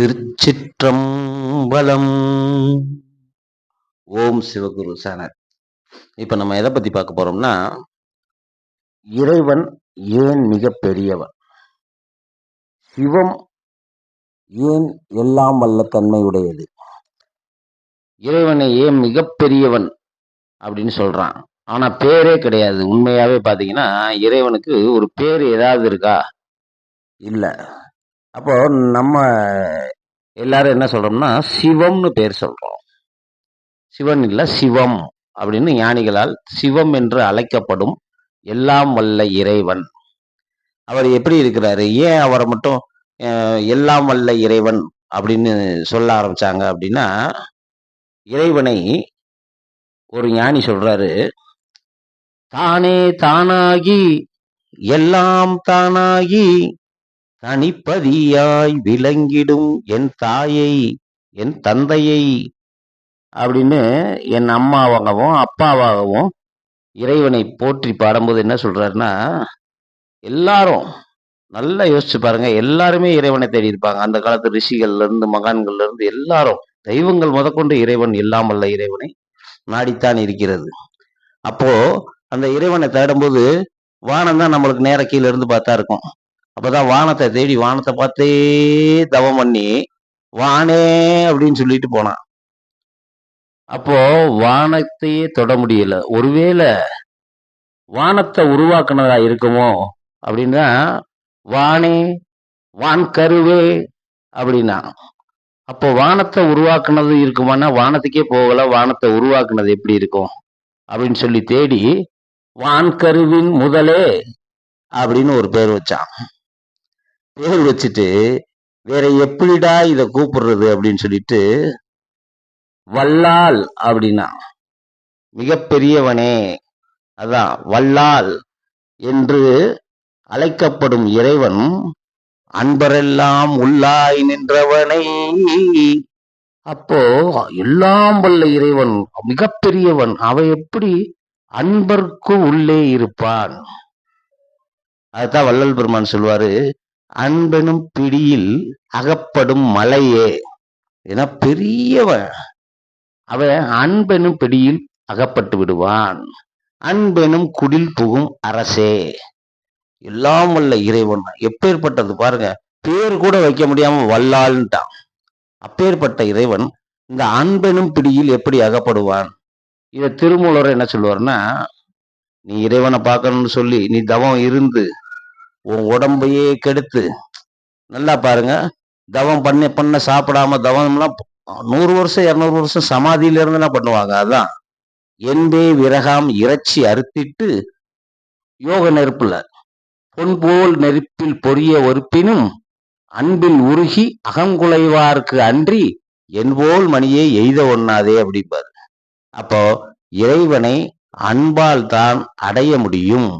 திருச்சிற்றம்பலம். ஓம் சிவகுரு சனத் இப்ப நம்ம எதை பத்தி பார்க்க போறோம்னா இறைவன் ஏன் மிக பெரியவன்? சிவம் ஏன் எல்லாம் வல்ல தன்மையுடையது? இறைவனை ஏன் மிகப்பெரியவன் அப்படின்னு சொல்றான். ஆனா பேரே கிடையாது. உண்மையாவே பாத்தீங்கன்னா இறைவனுக்கு ஒரு பேர் ஏதாவது இருக்கா? இல்லை. அப்போ நம்ம எல்லாரும் என்ன சொல்றோம்னா சிவம்னு பேர் சொல்றோம். சிவன் இல்லை சிவம் அப்படின்னு ஞானிகளால் சிவம் என்று அழைக்கப்படும் எல்லாம் வல்ல இறைவன். அவர் எப்படி இருக்கிறாரு? ஏன் அவரை மட்டும் எல்லாம் வல்ல இறைவன் அப்படின்னு சொல்ல ஆரம்பிச்சாங்க அப்படின்னா இறைவனை ஒரு ஞானி சொல்றாரு தானே தானாகி எல்லாம் தானாகி தனிப்பதியாய் விளங்கிடும் என் தாயை என் தந்தையை அப்படின்னு என் அம்மாவாகவும் அப்பாவாகவும் இறைவனை போற்றி பாடும்போது என்ன சொல்றாருன்னா எல்லாரும் நல்லா யோசிச்சு பாருங்க எல்லாருமே இறைவனை தேடி இருப்பாங்க. அந்த காலத்து ரிஷிகள்ல இருந்து மகான்கள்ல இருந்து எல்லாரும் தெய்வங்கள் முதற்கொண்டு இறைவன் இல்லாமல்ல இறைவனை நாடித்தான் இருக்கிறது. அப்போ அந்த இறைவனை தேடும்போது வானம் தான் நம்மளுக்கு நேர கீழே இருந்து பார்த்தா இருக்கும். அப்பதான் வானத்தை தேடி வானத்தை பார்த்தே தவம் பண்ணி வானே அப்படின்னு சொல்லிட்டு போனான். அப்போ வானத்தையே தொட முடியல. ஒருவேளை வானத்தை உருவாக்குனதா இருக்குமோ அப்படின்னா வானே வான் கருவே அப்படின்னா அப்போ வானத்தை உருவாக்குனது இருக்குமானா வானத்துக்கே போகல வானத்தை உருவாக்குனது எப்படி இருக்கும்? அப்படின்னு சொல்லி தேடி வான்கருவின் முதலே அப்படின்னு ஒரு பேர் வச்சான். பேர் வச்சுட்டு வேற எப்படிடா இத கூப்பிடுறது? அப்படின்னு சொல்லிட்டு வல்லால் அப்படின்னா மிகப்பெரியவனே அதான் வல்லால் என்று அழைக்கப்படும் இறைவன் அன்பரெல்லாம் உள்ளாய் நின்றவனை அப்போ எல்லாம் வல்ல இறைவன் மிகப்பெரியவன் அவன் எப்படி அன்பர்க்கு உள்ளே இருப்பான்? அதுதான் வள்ளல் பெருமான் சொல்வாரு அன்பெனும் பிடியில் அகப்படும் மலையே ஏன்னா பெரியவன் அவன் அன்பெனும் பிடியில் அகப்பட்டு விடுவான். அன்பெனும் குடில் புகும் அரசே. எல்லாம் வல்ல இறைவன். எப்பேற்பட்டது பாருங்க. பேர் கூட வைக்க முடியாம வல்லால்ன்ட்டான் அப்பேற்பட்ட இறைவன் இந்த அன்பெனும் பிடியில் எப்படி அகப்படுவான்? இதை திருமூலர் என்ன சொல்லுவார்னா நீ இறைவனை பார்க்கணும்னு சொல்லி நீ தவம் இருந்து உன் உடம்பையே கெடுத்து. நல்லா பாருங்க. தவம் பண்ண பண்ண சாப்பிடாம தவம்லாம் நூறு வருஷம் இரநூறு வருஷம் சமாதியில இருந்து என்ன பண்ணுவாங்க? அதான். என்பே விறகாம் இறைச்சி அறுத்திட்டு யோக நெருப்புல பொன் போல் நெருப்பில் பொரிய ஒருப்பினும் அன்பில் உருகி அகங்குலைவார்க்கு அன்றி என்போல் மணியை எய்த ஒண்ணாதே அப்படிப்பாரு அப்போ இறைவனை அன்பால் தான் அடைய முடியும்.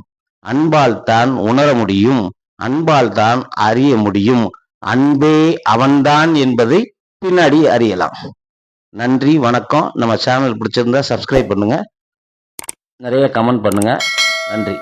அன்பால் தான் உணர முடியும் அன்பால் தான் அறிய முடியும். அன்பே அவன்தான் என்பதை பின்னாடி அறியலாம். நன்றி வணக்கம். நம்ம சேனல் பிடிச்சிருந்தா சப்ஸ்கிரைப் பண்ணுங்க. நிறைய கமெண்ட் பண்ணுங்க. நன்றி.